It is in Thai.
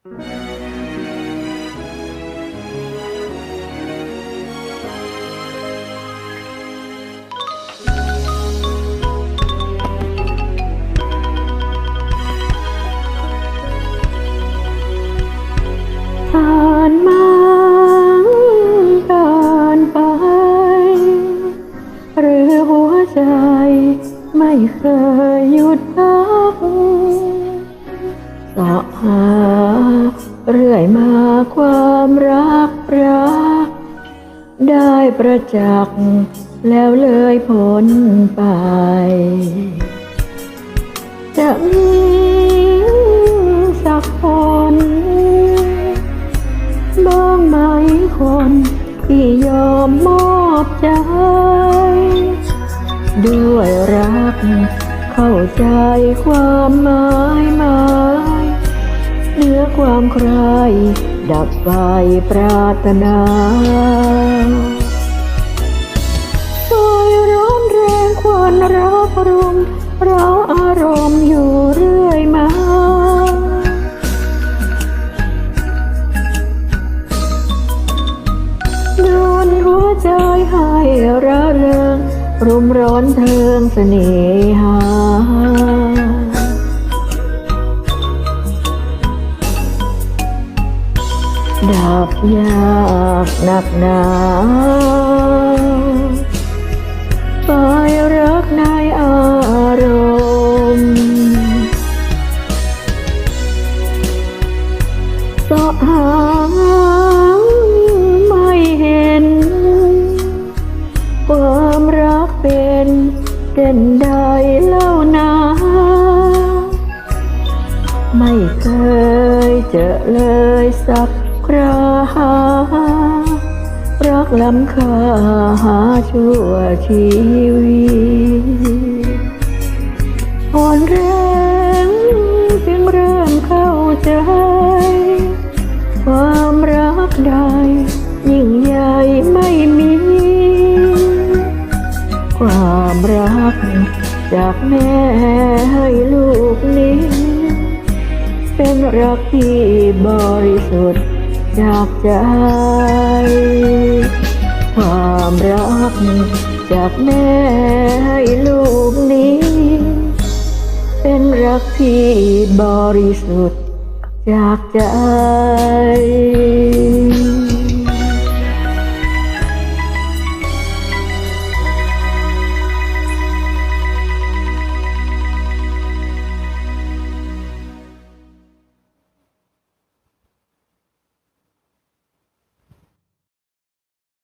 ผ่านมาผ่านไป หรือหัวใจไม่เคยหยุดพัก สาะหาเรื่อยมาความรักรัก ได้ประจักษ์แล้วเลยพ้นไป จะมีสักคนบ้างไหมคนที่ยอมมอบใจ ด้วยรักเข้าใจความหมาย ความใครดับไฟปรารถนาซอยร้อนแรงควันรักรุมเราอารมณ์อยู่เรื่อยมาโดนหัวใจให้ระเริงรุมร้อนเทิงเสน่หา ดับยากหนักหนาฝ่ายรักในอารมณ์สาหาไม่เห็น ความรักเป็นเด่นใดเล่านาไม่เคยเจอเลยสัก รารักล้ำค่าหาชั่วชีวิตอ่อนแรงจึงเริ่มเข้าใจ ความรักใดยิ่งใหญ่ไม่มี ความรักจากแม่ให้ลูกนี้ เป็นรักที่บริสุทธิ์ จากใจ ความรักจากแม่ให้ลูกนี้ เป็นรักที่บริสุทธิ์จากใจ